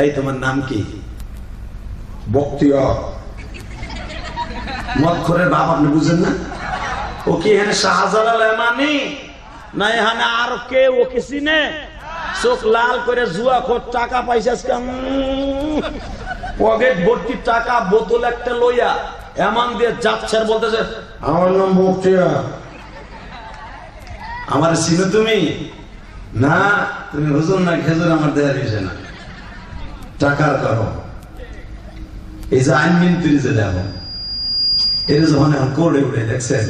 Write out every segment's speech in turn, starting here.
এই তোমার নাম কি? বক্তিয়ার। মক্ষরের বাপ আপনি বুঝেন না? ও কি এখানে শাহজালাল এমানি? না এখানে আর কে ও কি চিনে? চোখ লাল করে জুয়া খোর টাকা পাইছিস পকেট ভর্তি টাকা বোতল একটা লইয়া এমন দিয়ে যাচ্ছে আর বলতেছে আমার নাম বক্তিয়া আমার চিনো তুমি? না তুমি হুজুর না খেজুর আমার দেয়ার বিষয় না। টাকার করো। এই যে আইন মিন্ত্রি যে দেখো, এর যখন এখন কোডে উঠে, দেখছেন?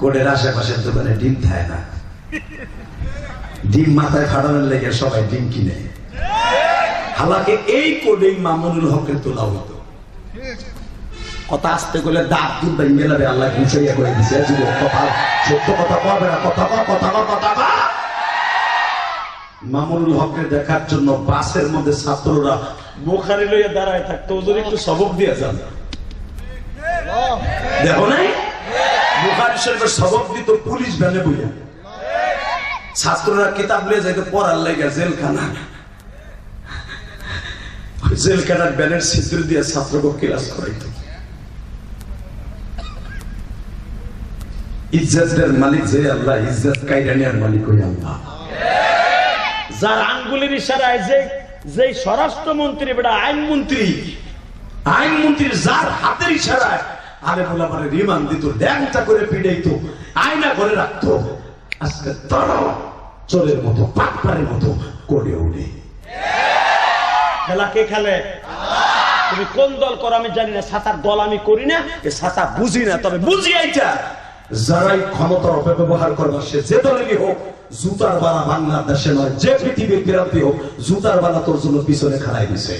কোডের আশেপাশের দোকানে ডিম খায় না। ডিম মাথায় ফাটানোর লেগে সবাই ডিম কিনে। হালাকে এই কোডেই মামুনুল হকের তোলা হতো। কথা আসতে গেলে দাঁত দুধ মেলাবে, আল্লাহ গুছাইয়া করে দিছে। কথা, সত্য কথা কবে না, কথা কথা কথা মামুনুল হককে দেখার জন্য বাসের মধ্যে ছাত্ররা বোখারি লইয়া দাঁড়ায় থাকতো। ওদের একটু সবক দিয়ে যান। দেখো নাই? বুখারি শরীফের সবক দিত পুলিশ ভ্যানে বইয়া। ছাত্ররা কিতাব লিয়ে যাইতো পড়ার জেলখানা। জেলখানার ব্যানের দিয়ে ছাত্রকে ক্লাস করাইতো। ইজ্জতের মালিক যে আল্লাহ, ইজ্জত কাইরানিয়ার মালিক ওই আল্লাহ। যার আঙ্গুলের ইশারায় যে যে স্বরাষ্ট্রমন্ত্রী, বেটা আইনমন্ত্রী, আইনমন্ত্রীর যার হাতের ইশারায় আরে বলা মানে রিমান দিত ড্যাংটা করে পিড়াইতো আয়না করে রাখতো। আজকে তারাও চোরের মতো পাকপারের মতো করে উঠে। খেলা কে খেলে? তুমি কোন দল করো আমি জানি না, সাঁতার দল আমি করি না, এ সাঁতা বুঝি না, তবে বুঝি এইটা। যারাই ক্ষমতার অপব্যবহার করবে সে যে দলেরই হোক, জুতার বালা বাংলাদেশে নয়, যে পৃথিবীর বিরান্তি হোক, জুতার বালা তোর জন্য পিছনে খাড়াই দিছে।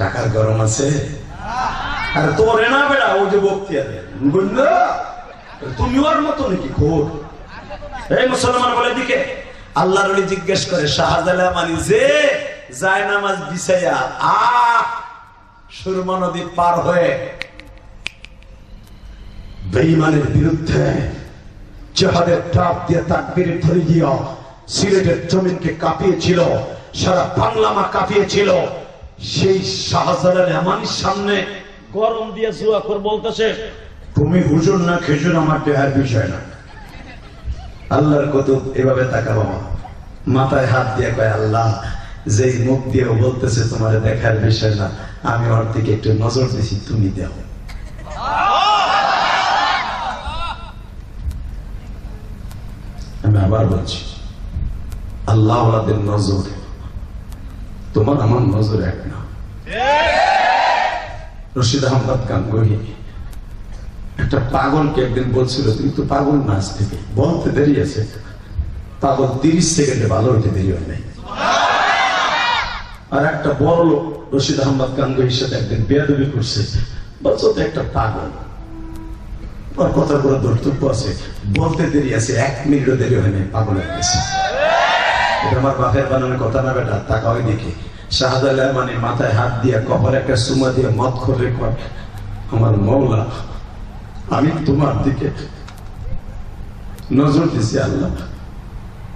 টাকার গরম আছে? আর তোর এনা বেড়া, ও যে বুঝলো তুমি ওর মতো নাকি খোর এই মুসলমান বলে দিকে। আল্লাহর জিজ্ঞেস করে শাহজালা মানি যে যায় নামাজ বিছাইয়া আ সুরমা নদী পার হয়ে বেঈমানের বিরুদ্ধে জেহাদের টাপ দিয়ে তাকবীর ধরে দিয়া সিলেটের জমিনকে কাঁপিয়েছিল, সারা বাংলামা কাঁপিয়েছিল। সেই শাহজালাল এমানির সামনে গরম দিয়ে জুয়া করে বলতেছে, তুমি হুজুর না খেজুর আমার দেহার বিষয় না। আল্লাহর কত এভাবে তাকা বাবা মাথায় হাত দিয়ে কয়, আল্লাহ, যেই মুখ দিয়ে বলতেছে তোমার দেখার বিষয় না আমি ওর দিকে একটু নজর দিছি, তুমি দেও আমি আবার বলছি, আল্লাহ নজর। তোমার আমার নজর এক না। রশিদ আহমদ গাঙ্গুহি, একটা পাগলকে একদিন বলছিল তুই তো পাগল না আজ থেকে। বলতে দেরি আছে। পাগল তিরিশ সেকেন্ডে ভালো হইতে দেরি হয় নাই। আর একটা বড় লোক রশিদ আহমদ গাঙ্গুহির সাথে একদিন বেয়াদবি করছে। বলছো তো একটা পাগল। ওর কথা পুরো ধর্তব্য আছে। বলতে দেরি আছে, এক মিনিটও দেরি হয় নাই, পাগল হয়ে গেছে। এটা আমার বাপের বানানোর কথা না বেটা তাকা ওই দিকে শাহজালাল মানে মাথায় হাত দিয়ে কপালে একটা সুমা দিয়ে মত করে কয়, আমার মৌলা আমি তোমার দিকে নজর দিছি আল্লাহ।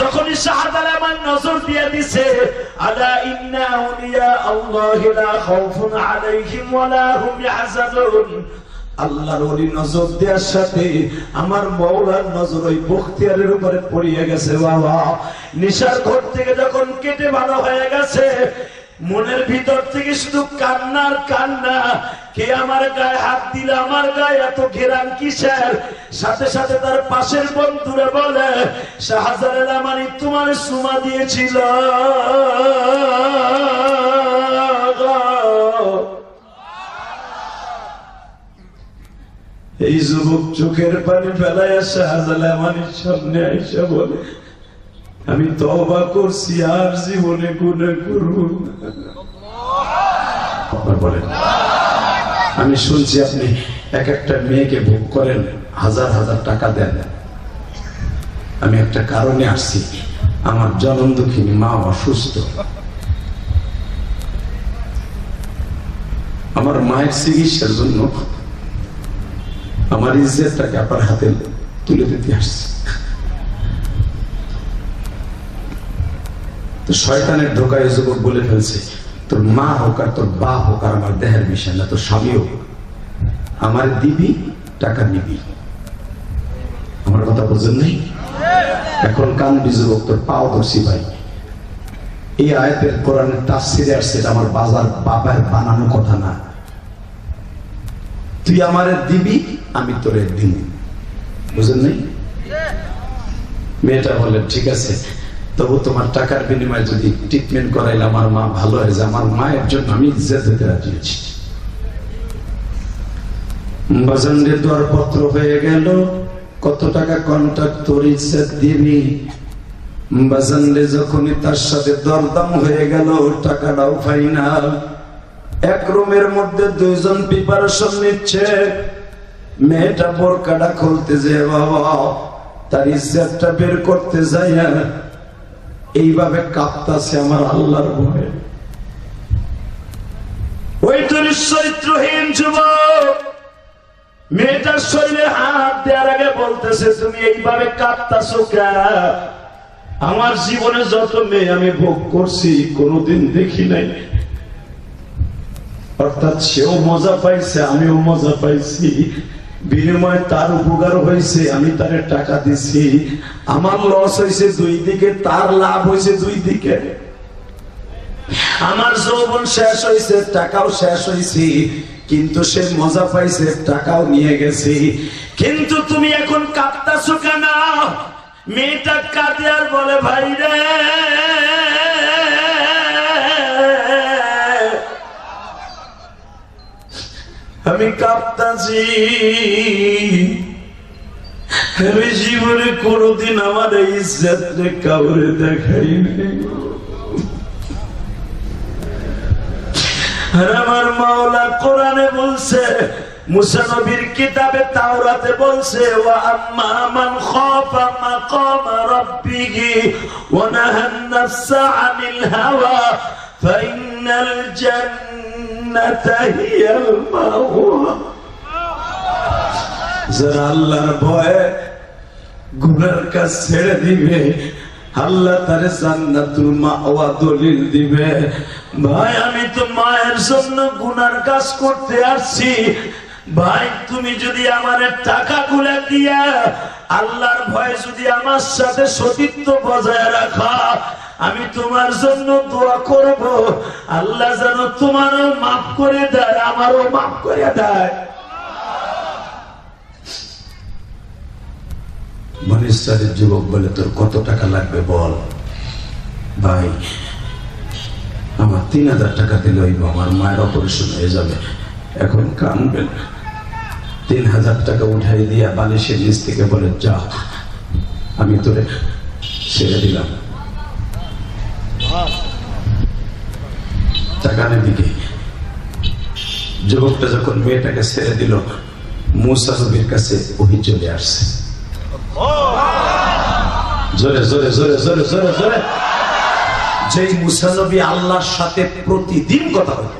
যখনই শাহদাল আমার নজর দিয়ে দিছে, আলা ইন্না আউলিয়া আল্লাহ লা খাউফুন আলাইহিম ওয়ালা হুম ইয়াহজানুন। আল্লাহর ওলি নজর দেওয়ার সাথে আমার মৌলার নজর ওই বখতিয়ারের উপরে পড়িয়ে গেছে, বাবা। নিশার ঘর থেকে যখন কেটে ভালো হয়ে গেছে, মনের ভিতর থেকে শুধু কান্নার কান্না কে আমার গায়ে হাত দিলে আমার গায়ে এত ঘেরান কিসের? সাথে সাথে তার পাশের বন্ধুরা বলে, শাহজালাল আমানি তোমার সুমা দিয়েছিল। এই যুবক চোখের পানি ফেলায় শাহজালাল আমানির সামনে আইসা বলে, আমি তবা করছি, আর জীবনে গুণে করব না। আপনার বলেন। আমি শুনছি আপনি এক একটা মেয়েকে ভোগ করেন, হাজার হাজার টাকা দেন। আমি একটা কারণে আসছি, আমার জনম দুঃখিনী মা অসুস্থ। আমার মায়ের চিকিৎসার জন্য আমার ইজ্জতটাকে আপনার হাতে তুলে দিতে আসছি। তো শয়তানের ঢোকায় যুবক বলে ফেলছে তোর মা হোক আর তোর বা হোক আর আমার দেহের বিষয় না, তোর স্বামী হোক, আমার দিবি, টাকা নিবি। আমার কথা বোঝেন নেই? এখন কান্দি যুবক তোর পাও ধরছি ভাই। এই আয়াতের কোরআনের তাফসিরে আসছে আমার বাজার বাবার বানানো কথা না। তুই আমারে দিবি, আমি তোরে দিব। বুঝেন নাই? মেয়েটা বলে ঠিক আছে তবু তোমার টাকার বিনিময়ে যদি ট্রিটমেন্ট করাইলে আমার মা ভালো হয়ে যায়। আমার মায়ের জন্য আমি ইজ্জত দিতে রাজি আছি। হয়ে গেল। কত টাকা কন্ট্রাক্ট যখনই তার সাথে দরদাম হয়ে গেল টাকাটাও ফাইনাল এক রুমের মধ্যে দুইজন প্রিপারেশন নিচ্ছে। মেয়েটা বোরকাটা খুলতে যে বাবা। তার ইজ্জতটা বের করতে যাই এইভাবে কাঁপতাছে আমার আল্লাহর ভয়ে ওই চরিত্রহীন যুবক। মেয়েটার শরীরে হাত দেওয়ার আগে বলতেছে, তুমি এইভাবে কাঁপতাছো কেন? আমার জীবনে যত মেয়ে আমি ভোগ করছি, কোনোদিন দেখি নাই। অর্থাৎ সেও মজা পাইছে, আমিও মজা পাইছি। বিনিময়ে তার উপকার হয়েছে, আমি তারে টাকা দিছি। আমার লস হয়েছে দুই দিকে, তার লাভ হয়েছে দুই দিকে। আমার যৌবন শেষ হয়েছে, টাকাও শেষ হয়েছে, কিন্তু সে মজা পাইছে, টাকাও নিয়ে গেছে। কিন্তু তুমি এখন কাঁপতাছো কেন? মেয়েটা কাঁদে আর বলে, ভাই রে আমি কাঁপতাছি। আমি জীবনে কোনোদিন আমার এই ইজ্জতরে কাউরে দেখাই আমার মাওলা কোরআনে বলছে, মুসা নবীর কিতাবে তাওরাতে বলছে, ওয়া আম্মা মান খাফা মাকামা রাব্বিহি ওয়া নাহান নাফসা আনিল হাওয়া ফাইনাল জান্নাতা ভাই, আমি তো মায়ের জন্য গুনার কাজ করতে আসছি। ভাই, তুমি যদি আমার টাকা গুলা দিয়া আল্লাহর ভয়ে যদি আমার সাথে সতীত্ব বজায় রাখা আমি তোমার জন্য দোয়া করব। আল্লাহ যেন তোমারও মাফ করে দেয়, আমারও মাফ করে দেয়। মনিষ্ঠারের যুবক বলে, তোর কত টাকা লাগবে বল? ভাই, আমার তিন হাজার টাকা দিলে হইব, আমার মায়ের অপারেশন হয়ে যাবে। এখন কানবেন। তিন হাজার টাকা উঠাই দিয়া বালিশের নিচ থেকে বলে, যা, আমি তোরে ছেড়ে দিলাম। টাকা দিকে। যুবকটা যখন মেয়েটাকে ছেড়ে দিল, মুসা কাছে ওহি চলে আসছে। জোরে জোরে জোরে জোরে জোরে জোরে। যেই মুসানবী আল্লাহর সাথে প্রতিদিন কথা হইত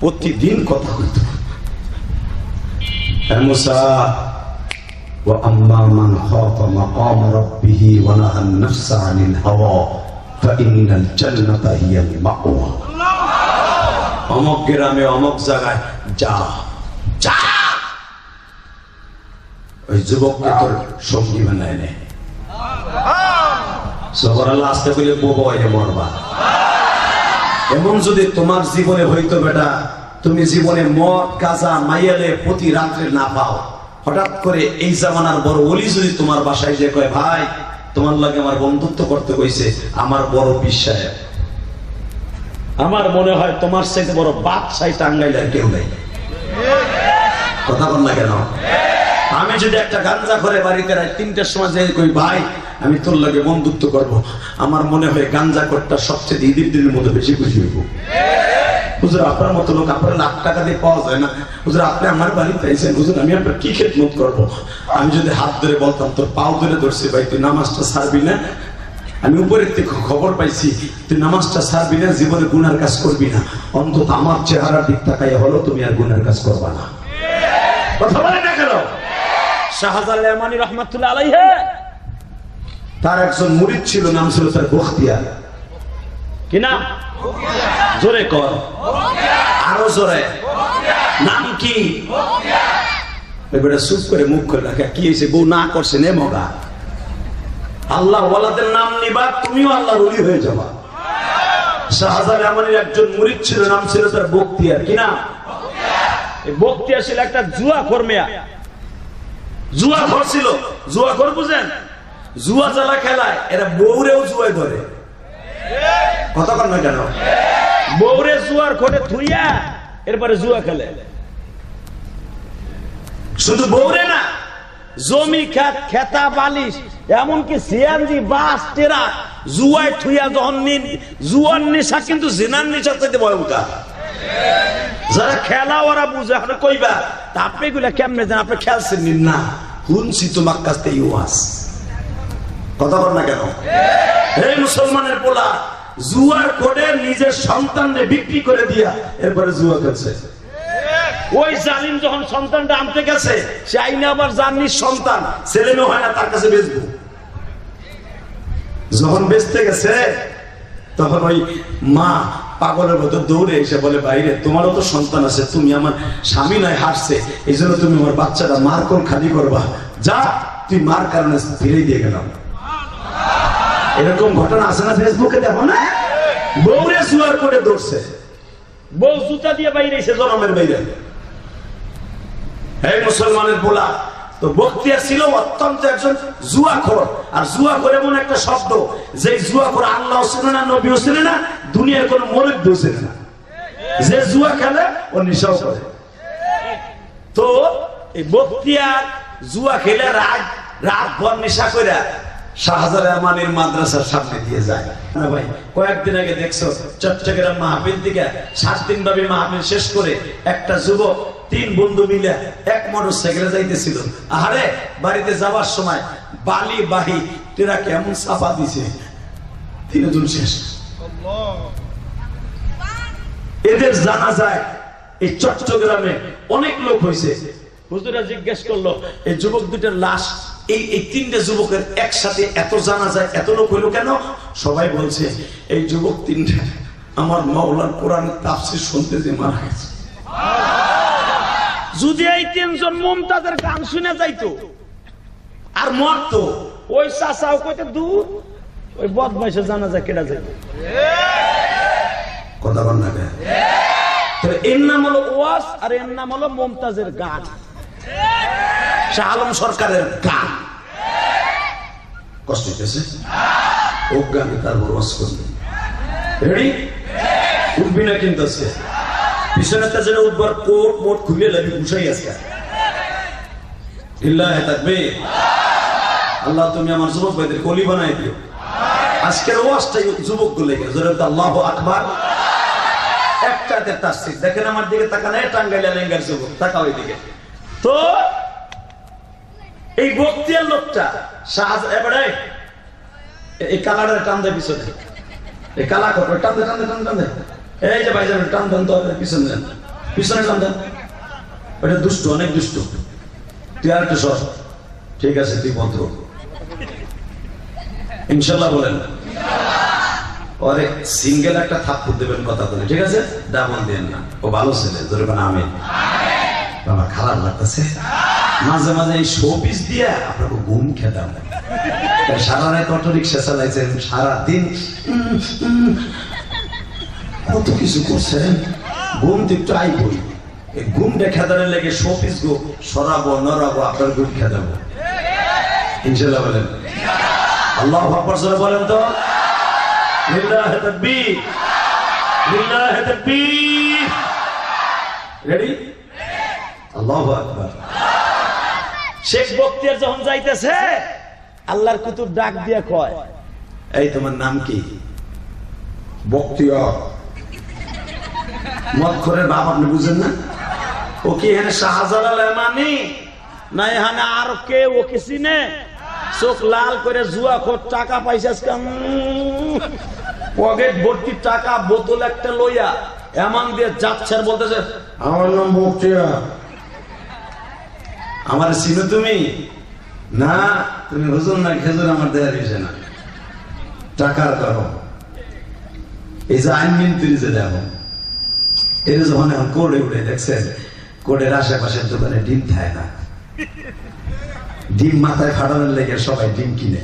প্রতিদিন কথা হইত হে মুসা وأما من خاف مقام ربه ونهى النفس عن الهوى فإن الجنة هي المأوى অমক গ্রামে অমক জায়গায় যা যা ওই যুবককে তোর সঙ্গী বানায় নেয় সবার আল্লাহ আসতে বলে বোবা হয়ে মরবা এমন যদি তোমার জীবনে হইতো বেটা তুমি জীবনে মদ গাঁজা মাইয়ালে প্রতি রাত্রে না পাও হঠাৎ করে এই জামানার বড় অলি যদি তোমার বাসায় যে কয়, ভাই, তোমার লাগে আমার বন্ধুত্ব করতে কইছে, আমার বড় বিশ্বাস। আমার মনে হয় তোমার সাথে বড় বাদশাই টাঙ্গাইলে আর কেউ নেই। কথা বল না কেন? আমি যদি একটা গাঞ্জা করে বাড়িতে রাত তিনটার সময় যাই কই, ভাই, আমি তোর লাগে বন্ধুত্ব করব। আমার মনে হয় গাঞ্জা করটা সবচেয়ে দিদির দিনের মধ্যে বেশি খুশি হইব। হুজুর, আপনার মতো লোক, আপনার লাখ টাকা দিয়ে পাওয়া যায় না। হুজুর, আপনি আমার বাড়িতে আইছেন, হুজুর, আমি আপনার কি খেদমত করব? আমি যদি হাত ধরে বলতাম, তোর পাও ধরে ধরছি ভাই, তুই নামাজটা ছাড়বি না? আমি উপরের থেকে খবর পাইছি, তুই নামাজটা ছাড়বি না, জীবনে গুনার কাজ করবি না। অন্তত আমার চেহারা দিক তাকাইয়া হলো তুমি আর গুনার কাজ করবা না। তার একজন মুরিদ ছিল, নাম ছিল তার বখতিয়ার। কি জোরে কর। আরও জোরে। নাম কি? এবারে চুপ করে মুখ করে রাখা, কি হয়েছে? বউ না করছে, নে মগা। আল্লাহ ওয়ালাদের নাম নিবা, তুমিও হয়ে যাবা। শাহজাল আমানের একজন মুরিদ ছিল, নাম ছিল তার বখতিয়ার কি নাম? এই বক্তিয়া ছিল একটা জুয়া কর্মিয়া জুয়া ঘর ছিল। জুয়া ঘর বুঝেন? জুয়া চালা খেলায়, এরা বউরেও জুয়ায় ধরে। কর কেন বৌরে জুয়ার খোটে থুইয়া এরপরে জুয়া খেলে। শুধু বউরে না, জমি খাত, খেতা বালিশ, এমনকি সিয়ানজি বাস টেরা জুয়ায় থুইয়া যখন জুয়ার নেশা কিন্তু জেনার নেশার চাইতে ভয়ঙ্কর। যারা খেলা ওরা বুঝে আপনি কইবা, তা আপনি এগুলা কেমনে জান আপনি খেলছেন নি? শুনছি তোমার কাছ থেকে কথা বল না কেন? হে মুসলমানের পোলা, জুয়ার কোডে নিজের সন্তানকে বিক্রি করে দিয়া এরপরে জুয়া খেলছে। ওই জালিম যখন সন্তানটা আনতে গেছে, সে আইনে আবার জাননি সন্তান, ছেলে মেয়ে হয় না, তার কাছে বেচবো। যখন বেচতে গেছে, তখন ওই মা পাগলের মতো দৌড়ে এসে বলে, বাইরে, তোমারও তো সন্তান আছে, তুমি আমার স্বামী নয় হাসছে এই জন্য তুমি আমার বাচ্চাটা মার কোন খালি করবা। যা, তুই মার কারণে ফিরে দিয়ে গেলাম। এরকম ঘটনা আছে না ফেসবুকে? দেখো না। বৌরে সুয়ার করে দৌড়ছে বউ জুতা দিয়ে বাইরে এসে জনমের বাইরে। এই মুসলমানের বলা তো বক্তিয়ার ছিল অত্যন্ত একজন আর এমন একটা শব্দ, যে আল্লাহ ছিল না, নবীও ছিল না, দুনিয়ার কোন মরব্য ছিল না। যে জুয়া খেলে, ও নেশাও করে। তো এই বক্তিয়ার জুয়া খেলে রাত রাত ভর নেশা করে আরে বাড়িতে সময় বালি বাহি কেমন দিছে শেষ। এদের জানা যায় এই চট্টগ্রামে অনেক লোক হয়েছে হুজুরা জিজ্ঞেস করল, এই যুবক দুটার লাশ এই এই তিনটে যুবকের একসাথে এত জানা যায় এত লোক হইল কেন? সবাই বলছে এই যুবক তিনটে আমার মাওলার কোরআন তাফসির শুনতে যে মারা গেছে। যদি এই তিনজন মমতাজের গান শুনে যাইতো আর মরতো ওই চাচাও কইতে দূর ওই বদমাইশে জানা যায় কেটা যাইতো কথা বল না এর নাম হলো ওয়াজ আর এর নাম হলো মমতাজের গান। শাহ আলম সরকারের গান। কষ্ট হইতেছে? অজ্ঞানে তার বড় ওয়াজ করবে? রেডি উঠবি না কিন্তু আজকে। পিছনে তা যেন উঠবার কোট মোট খুলে লাগি উঠাই আজকে। ইল্লাহ থাকবে আল্লাহ তুমি আমার যুবক ভাইদের কলি বানাই দিও। আজকের ওয়াজটাই যুবকগুলো জোরে আল্লাহ আকবার। একটাতে তাসির দেখেন আমার দিকে টাঙ্গাইলা লেঙ্গার যুবক তো এই বক্তিয়ার লোকটা শাহজ এবারে, এই কালারের টান দেয় পিছনে। এই কালা কত টান টান টান টান এই যে ভাইজান, টান দেন তো পিছনে দেন। পিছনে টান দেন। ওটা দুষ্ট, অনেক দুষ্ট। তুই আর একটু সর। ঠিক আছে, তুই ভদ্র। ইনশাল্লাহ বলেন। ওরে সিঙ্গেল একটা থাপ্পড় দেবেন কথা বলে, ঠিক আছে? ডাবল দেন না। ও ভালো ছেলে, ধরে আমি। বাবা, খারাপ লাগতেছে। মাঝে মাঝে এই শো পিস দিয়ে আপনাকে ঘুম খেতাম। সারা রাত অটো রিক্সা চালাইছেন, সারা দিন। কত কিছু করছেন? ঘুম তো একটু আই করি ঘুমটা খেদানোর লেগে শোপিস গো সরাবো আপনার ঘুম খেদাবো ইনশাল্লাহ বলেন। আল্লাহ আকবর বলেন তো। লিল্লাহি তাকবীর। লিল্লাহি তাকবীর। রেডি আল্লাহু আকবার। শেখ বক্তিয়ার যখন যাইতেছে আল্লাহর কুতুব ডাক দিয়ে কয় এই তোমার নাম কি? বক্তিয়ার। করে বাপ আপনি বুঝেন না? ও কি এখানে শাহজালাল এমানি? না এখানে আর কে ও কি চিনে? চোখ লাল করে জুয়া খোর টাকা পাইছে পকেট ভর্তি টাকা বোতল একটা লইয়া এমন দিয়ে যাচ্ছে বলতেছে আমার নাম বক্তিয়ার। আমার চিনো তুমি? না, তুমি হুজুর না খেজুর আমার দেয়ার বিষয় না। টাকার করো এই যে আইন মন্ত্রী যে দেখো এর যখন এখন কোর্টে উঠে, দেখছেন, কোর্টের আশেপাশের দোকানে ডিম খায় না। ডিম মাথায় ফাটানোর লেগে সবাই ডিম কিনে।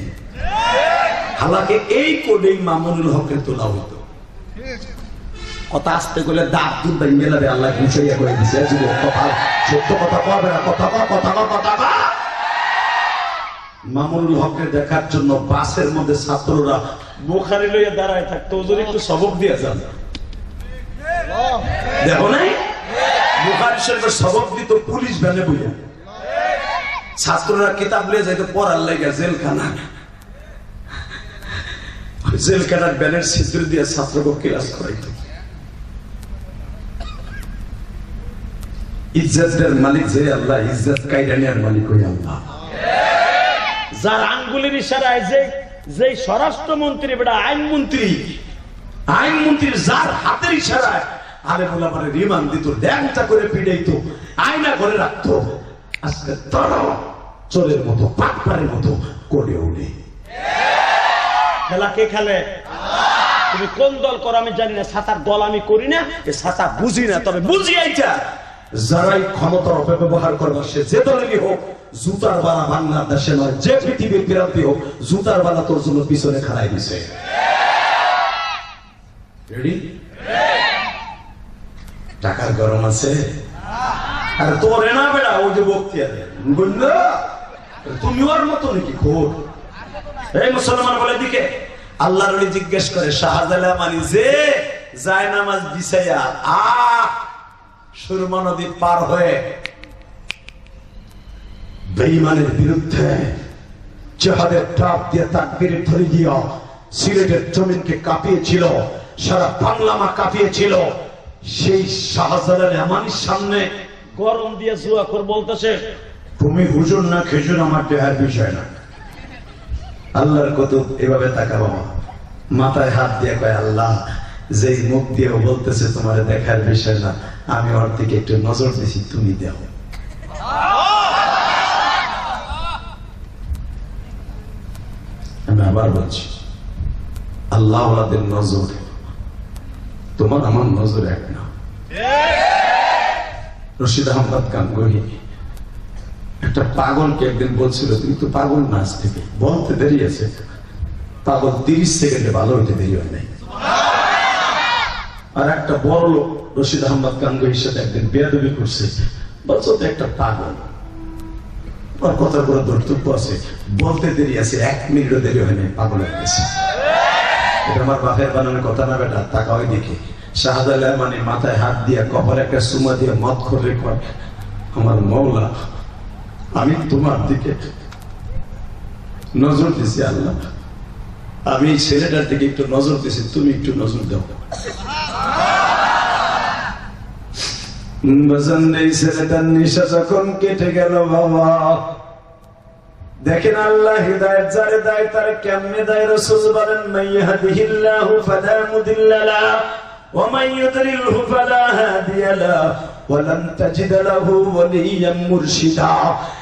হালাকে এই কোডেই মামুনুল হকের তোলা হতো। কথা আসতে গেলে দাঁত দুধ যাবে আল্লাহ ঘুষাইয়া করে দিছে। কথা সত্য কথা কবে না, কথা কয় কথা কথা মামুনুল দেখার জন্য বাসের মধ্যে ছাত্ররা বোখারি লইয়া দাঁড়ায় থাকতো ওজন একটু সবক দিয়ে যান। দেখো নাই? বুখারি শরীফের সবক দিত পুলিশ ভ্যানে বইয়া। ছাত্ররা কিতাব লিয়ে যাইতো, পড়ার লেগে জেলখানা। জেলখানার ব্যানের ছিদ্র দিয়ে ছাত্রকে ক্লাস করাইতো। ইজ্জতের মালিক যে আল্লাহ ইজ্জত কাইরানিয়ার মালিক ওই আল্লাহ। যার আঙ্গুলের ইশারায় যে যে স্বরাষ্ট্রমন্ত্রী বেটা আইনমন্ত্রী আইনমন্ত্রীর যার হাতের ইশারায় আরে বলে আমার রিমান্ড দিত ল্যাংটা করে পিড়াইতো আয়না করে রাখতো। আজকে তারাও চোরের মতো পাটপারের মতো করে উঠে। খেলা কে খেলে? তুমি কোন দল করো আমি জানি না সাঁতার দল আমি করি না এ সাঁতার বুঝি না তবে বুঝি এইটা। যারাই ক্ষমতার অপব্যবহার করবে, সে যে দলেরই হোক, জুতার বালা বাংলাদেশে নয়, যে পৃথিবীর বিরান্তি হোক, জুতার বালা তোর জন্য পিছনে খাড়াই দিছে। টাকার গরম আছে। আর তোর এনা বেড়া, ওই যে বক্তিয়ারে। বুঝলো তুমি ওর মতো নাকি খোর? এই মুসলমান বলে দিকে আল্লাহ রলি জিজ্ঞেস করে শাহজালা মানি যে যায় নামাজ বিছাইয়া আ সুরমা নদী পার হয়ে বেইমানের বিরুদ্ধে জেহাদের টাপ দিয়ে তাকবীর ধরে গিয়া সিলেটের জমিনকে কাঁপিয়েছিল, সারা বাংলা মা কাঁপিয়েছিল। সেই শাহজালাল এমানির সামনে গরম দিয়ে জুয়া খোর বলতেছে, তুমি হুজুর না খেজুর, আমার দেহার বিষয় না। আল্লাহর কত এভাবে তাকা বাবা মাথায় হাত দিয়ে কয়, আল্লাহ, যেই মুখ দিয়ে বলতেছে তোমার দেখার বিষয় না আমি ওর দিকে একটু নজর দিছি, তুমি দেও আমি আবার বলছি, আল্লাহ নজর তোমার আমার নজর এক না। রশিদ আহমদ গাঙ্গুহি একটা পাগলকে একদিন বলছিল, তুমি তো পাগল নাচ থেকে। বলতে দেরি আছে। পাগল তিরিশ সেকেন্ডে ভালো হইতে দেরি হয় নাই। আর একটা বড় লোক রশিদ আহমদ গাঙ্গুহির সাথে একদিন বেয়াদবি করছে। বলছো তো একটা পাগল। ওর ধর্তব্য আছে? বলতে দেরি আছে, এক মিনিটও দেরি হয় নাই পাগল হয়ে গেছে। এটা আমার বাপের বানানোর কথা না বেটা তাকা ওই মানে মাথায় হাত দিয়ে কপালে একটা সুমা দিয়ে মত করে। আমার মৌলা আমি তোমার দিকে নজর দিছি আল্লাহ। আমি ছেলেটার দিকে একটু নজর দিছি, তুমি একটু নজর দাও। ছেলেটার নিশা যখন কেটে গেল বাবা। দেখেন আল্লাহ হৃদায়ত যারে দেয়, তার কেমনে দেয় রসুল বলেন মাইয়াহদিহিল্লাহু ফালা মুদিল্লা লা, ওয়া ইউদলিলহু ফালা হাদিয়া ওয়া লান তাজিদ লাহু ওয়ালিয়াম মুরশিদা। এ টাঙ্গালের যুবকরা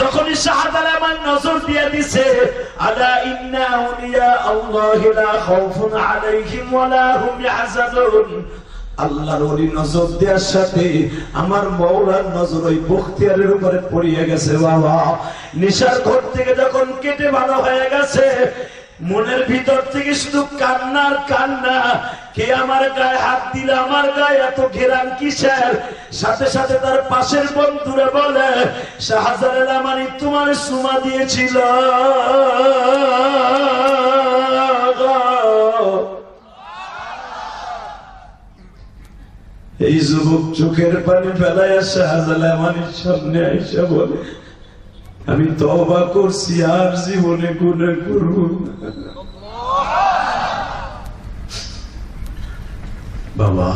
যখনই শাহাদাল আমার নজর দিয়ে দিছে, আলা ইন্না আউলিয়া আল্লাহি লা খাউফুন আলাইহিম ওয়া লা হুম ইয়াহজানুন। আল্লাহর ওলি নজর দেওয়ার সাথে আমার মৌলার নজর ওই বখতিয়ারের উপরে পড়িয়ে গেছে, বাবা। নিশার ঘর থেকে যখন কেটে ভালো হয়ে গেছে, মনের ভিতর থেকে শুধু কান্নার কান্না কে আমার গায়ে হাত দিলে আমার গায়ে এত ঘেরান কিসের সাথে সাথে তার পাশের বন্ধুরে বলে, শাহজালাল আমানি তোমার সুমা দিয়েছিল এই যুবক চোখের পানি ফেলায় শাহজালাল আমানির সামনে আইসা বলে, আমি তবা করছি, আর জীবনে গুণে করব না। বাবা